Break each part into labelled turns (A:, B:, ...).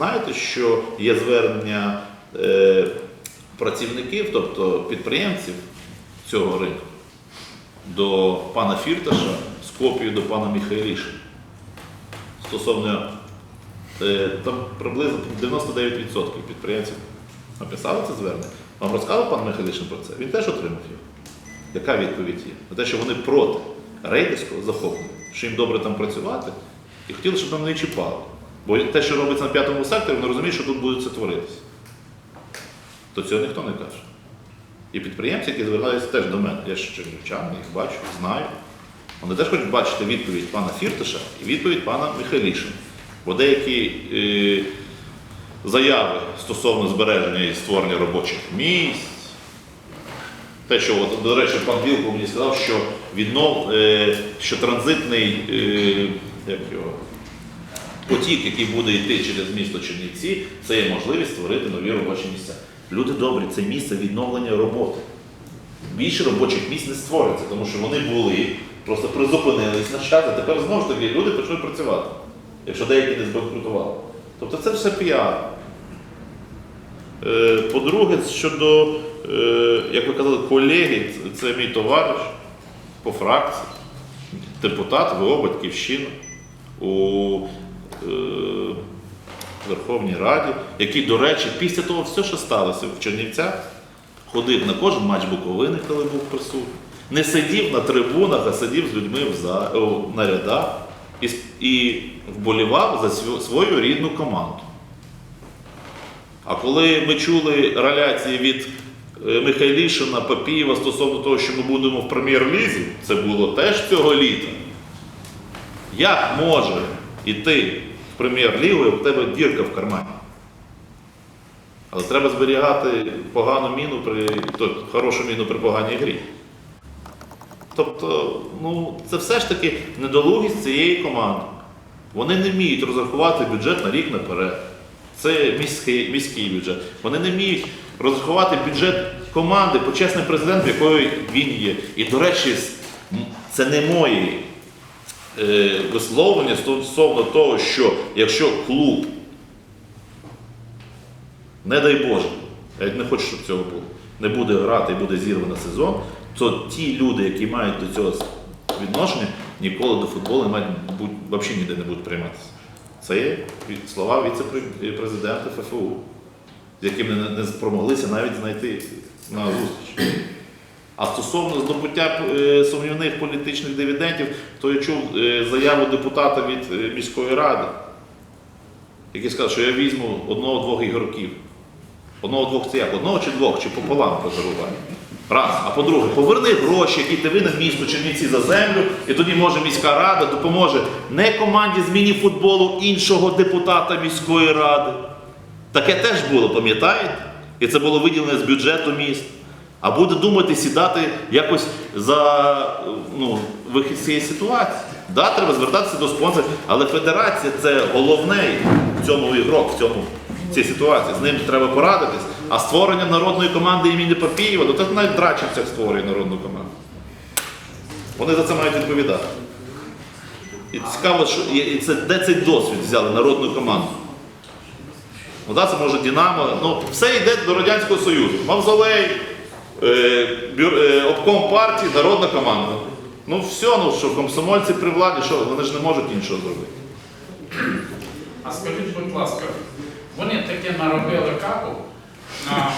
A: знаєте, що є звернення е, працівників, тобто підприємців цього ринку, до пана Фірташа з копією до пана Міхайліша стосовно е, там приблизно 99% підприємців написали це звернення. Вам розказав пан Михайлішин про це? Він теж отримав його. Яка відповідь є? На те, що вони проти рейдерського захоплення, що їм добре там працювати, і хотіли, щоб нам не чіпали. Бо те, що робиться на п'ятому секторі, вони розуміють, що тут буде це творитися. То цього ніхто не каже. І підприємці, які звертаються теж до мене, я ж чернівчан, їх бачу, знаю. Вони теж хочуть бачити відповідь пана Фірташа і відповідь пана Михайлішина. Бо деякі е, заяви стосовно збереження і створення робочих місць, те, що, от, до речі, пан Білко мені сказав, що віднов, е, що транзитний е, як його, потік, який буде йти через місто Чернівці, це є можливість створити нові робочі місця. Люди добрі, це місце відновлення роботи. Більше робочих місць не створиться, тому що вони були, просто призупинились на час, а тепер знову ж таки люди почнуть працювати, якщо деякі не збанкрутували. Тобто це все піар. Е, По-друге, щодо, е, як ви казали, колеги, це- мій товариш по фракції, депутат ВО Батьківщина у Верховній Раді, який, до речі, після того все, що сталося в Чернівцях, ходив на кожен матч Буковини, коли був присутній. Не сидів на трибунах, а сидів з людьми в за... о, на рядах і, і вболівав за свою, рідну команду. А коли ми чули реляції від е, Михайлішина, Папієва стосовно того, що ми будемо в прем'єр-лізі, це було теж цього літа. Як може йти в прем'єр-лігу, як в тебе дірка в кармані? Але треба зберігати погану міну при то, хорошу міну при поганій грі. Тобто, ну, це все ж таки недолугість цієї команди. Вони не вміють розрахувати бюджет на рік наперед. Це міський, міський бюджет. Вони не вміють розрахувати бюджет команди, почесним президентом, якою він є. І, до речі, це не мої е, висловлення стосовно того, що якщо клуб, не дай Боже, я не хочу, щоб цього було, не буде грати і буде зірвано сезон, то ті люди, які мають до цього відношення, ніколи до футболу взагалі ніде не будуть прийматися. Це є слова віце-президента ФФУ, з якими не, не спромоглися навіть знайти на зустріч. А стосовно здобуття е, сумнівних політичних дивідендів, то я чув е, заяву депутата від е, міської ради, який сказав, що я візьму одного-двох ігроків. Одного-двох це як? Одного чи двох, чи пополам подарувати. Раз. А по-друге, поверни гроші, які ти винен місту Чернівці за землю, і тоді може міська рада допоможе не команді з міні-футболу іншого депутата міської ради. Таке теж було, пам'ятаєте? І це було виділено з бюджету міст. А буде думати сідати якось за ну, вихід з цієї ситуації. Да, треба звертатися до спонсорів, але федерація це головний в цьому ігрок, в цьому в цій ситуації. З ним треба порадитись. А створення народної команди імені Папієва, ну так навіть Драченцях створює народну команду. Вони за це мають відповідати. І цікаво, що і- це, де цей досвід взяли народну команду. Ну, да, це може Динамо. Ну, все йде до Радянського Союзу. Мавзолей, обком партії, народна команда. Ну все, ну що комсомольці при владі, що вони ж не можуть іншого зробити.
B: А скажіть, будь ласка, вони таке наробили капу на,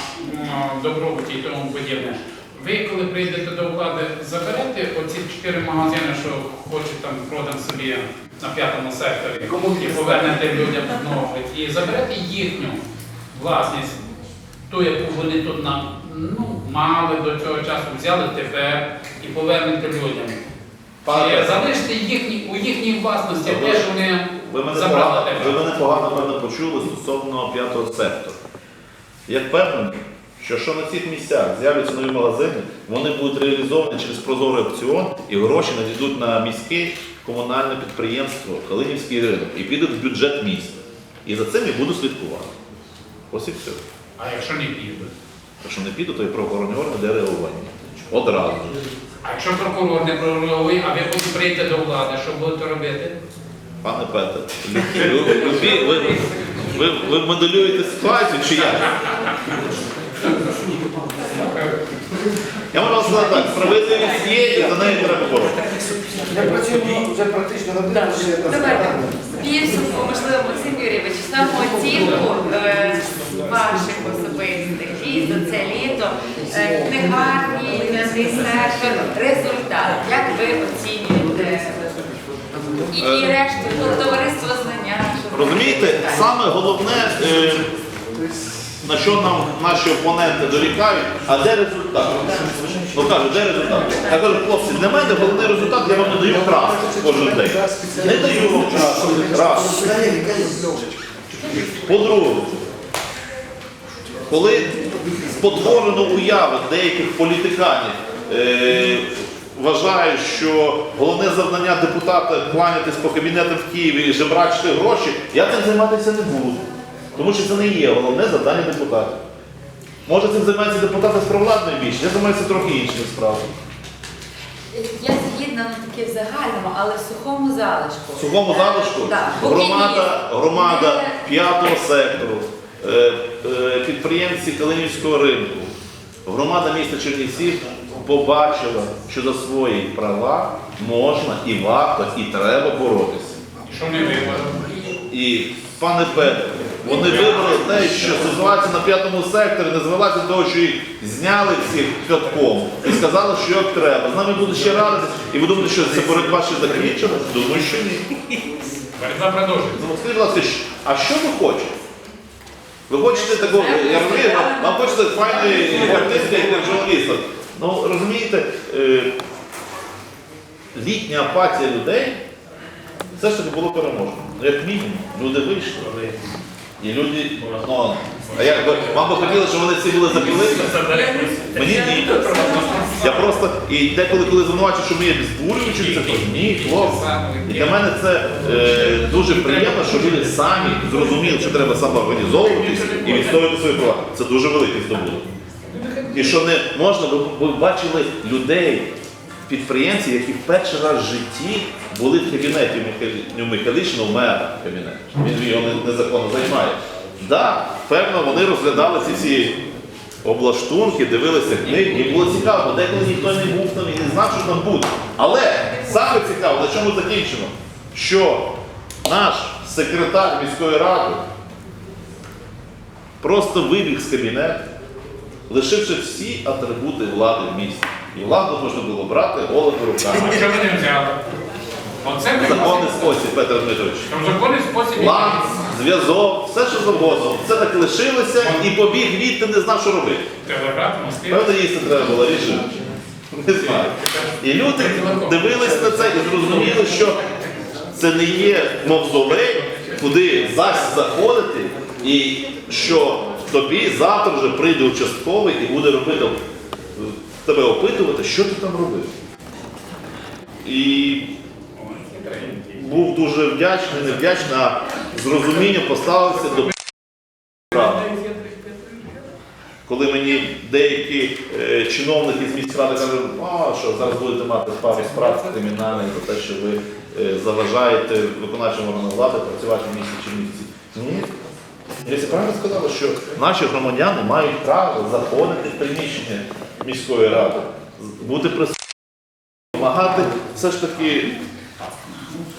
B: на добробуті і тому подібне. Ви, коли прийдете до влади, заберете оці чотири магазини, що хочуть там продам собі на п'ятому секторі, і повернете людям знову, і заберете їхню власність, ту, яку вони тут нам ну, мали до цього часу, взяли тепер і повернете людям.
A: Пане-
B: Чи їхні, у їхній власності те, що вони
A: Ви мене,
B: забрали
A: погано, ви мене погано певно, почули стосовно п'ятого сектору. Я впевнений, що що на цих місцях з'являться нові магазини, вони будуть реалізовані через прозорий аукціон і гроші надійдуть на міське комунальне підприємство Калинівський ринок і підуть в бюджет міста. І за цим я буду слідкувати. Ось і все.
B: А якщо не підуть?
A: Якщо не піду, то і правоохоронні органи де реагування. Одразу.
B: А якщо прокурор не прокурує, а ви потім прийдете до влади, що будете робити?
A: Пане Петре, любі, ви, Ви, ви моделюєте ситуацію чи як? Я можу вам сказати так, справедливість є і за нею треба боротися.
C: Я працюю вже практично на день.
D: Давайте в підсумку, можливо, Максим Юрійович, самооцінку е, ваших особистих за це літо, е, книгарні, м'ясний сектор, результат. Як ви оцінюєте? І, і решту, ну, товариство знання.
A: Розумієте, саме головне, е, на що нам наші опоненти дорікають, а де результат? Ну кажуть, де результат? Я кажу, хлопці, для мене головний результат, я вам не даю красти кожен день. Не даю вам красти. Раз. По-друге, коли спотворено уяви деяких політиканів, е, вважають, що головне завдання депутата кланятись по кабінетам в Києві і жебрачити гроші, я цим займатися не буду. Тому що це не є головне завдання депутатів. Може цим займаються депутати з провладної більше, я займаюся трохи іншими справами.
D: Я згідна ну, таки в загальному, але в сухому залишку.
A: В сухому залишку
D: Так,
A: громада, громада п'ятого сектору, підприємці Калинівського ринку, громада міста Чернівців побачила, що за свої права можна і варто, і треба боротися.
B: Що вибори?
A: І, пане Петре, вони вибрали те, що ситуація на п'ятому секторі не звелася до того, що їх зняли всіх п'ятком і сказали, що як треба. З нами будуть ще радитися, і ви думаєте, що це боротьба ще закінчена? Думаю, що ні.
B: Боротьба продовжується.
A: Ну, Скажіть, будь ласка, а що ви хочете? Ви хочете такого, я розумію, вам- вам хочеться файної артистки, як журналіста. Ну, розумієте, е, літня апатія людей все ж таки було переможено. Ну, як мінімум, люди вийшли. І люди, ну, а як би, вам би хотілося, щоб вони всі були запілися? Мені ні. Я просто, і деколи, коли звинувачую, що ми є збурюючі, це то ні, хлопці. І для мене це е, дуже приємно, що люди самі зрозуміли, що треба самоорганізовуватись і відстоювати свої права. Це дуже великий здобуток. І що не можна, ви, ви бачили людей, підприємців, які перший раз в житті були в кабінеті у Михайлишина, у мера кабінет. Він його незаконно займає. Так, да, певно, вони розглядали ці всі облаштунки, дивилися книги, і було цікаво, деколи ніхто не був там і не знав, що там буде. Але саме цікаво, на чому закінчено, що наш секретар міської ради просто вибіг з кабінету, лишивши всі атрибути влади в місті. І владу можна було брати голими руками.
B: Що ви не взяли? Оце
A: Законний спосіб, Петро Дмитрович.
B: Законний спосіб.
A: Зв'язок, все що завгодно. Все так лишилося і побіг відти, не знав, що робити.
B: Телеграф, Москві.
A: Певно, їсти треба було рішити. Не знаю. І люди дивились на це і зрозуміли, що це не є мавзолей, куди зась заходити, і що тобі завтра вже прийде участковий і буде робити тебе опитувати, що ти там робив. І був дуже вдячний, не вдячний, а з розумінням поставився до справи. Коли мені деякі е, чиновники з міськради кажуть, а що зараз будете мати пару справ кримінальних за те, що ви е, заважаєте виконавчим органам влади працювати в місті чи Чернівці. Ні. Я правильно сказала, що наші громадяни мають право заходити в приміщення міської ради, бути присутніми, вимагати все ж таки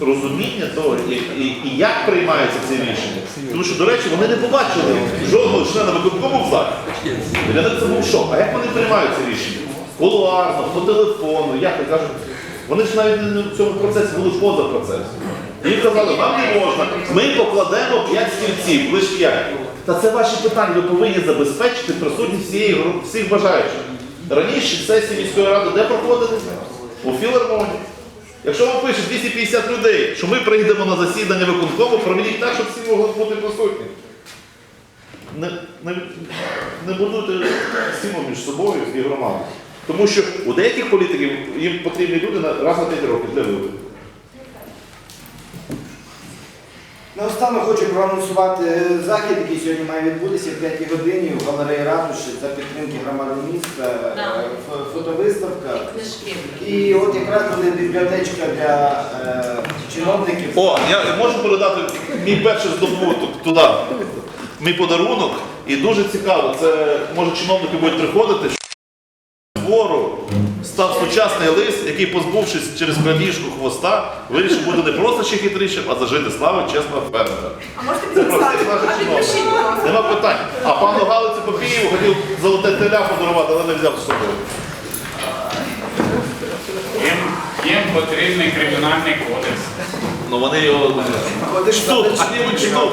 A: розуміння того, і, і, і як приймаються ці рішення. Тому що, до речі, вони не побачили жодного члена виконкому в залі. Для них це був шок. А як вони приймають ці рішення? Кулуарно, по телефону, як я кажу. Вони ж навіть не в цьому процесі були поза процесом. Їм казали, вам не можна, ми покладемо 5 стільців, лише 5. Та це ваші питання, ви повинні забезпечити присутність всієї гру- всіх бажаючих. Раніше сесії міської ради де проходили? У філармонії. Якщо вам пишуть 250 людей, що ми прийдемо на засідання виконкому, проведіть так, щоб всі могли бути присутні. Не, не, не будуйте стіну між собою і громадою. Тому що у деяких політиків їм потрібні люди раз на 5 років для виборів.
C: На Наостанок хочу проанонсувати захід, який сьогодні має відбутися в 5 годині в галереї Ратуші за підтримки громади міста,
D: Да.
C: е, фо- фотовиставка.
D: Книжки.
C: І от якраз буде бібліотечка для е, чиновників.
A: О, я можу передати мій перший здобуток туди. Мій подарунок. І дуже цікаво, це може чиновники будуть приходити. Сучасний лис, який, позбувшись через крадіжку хвоста, вирішив бути не просто ще хитрішим, а зажити слави чесного фермера.
E: А можете підписати? А підпишіть, будь ласка.
A: Нема питань. А пану Галиці Попієву хотів золоте теля подарувати, але не взяв з собою.
B: Їм, їм потрібний кримінальний кодекс.
A: Ну вони його.
C: На
A: а не чому?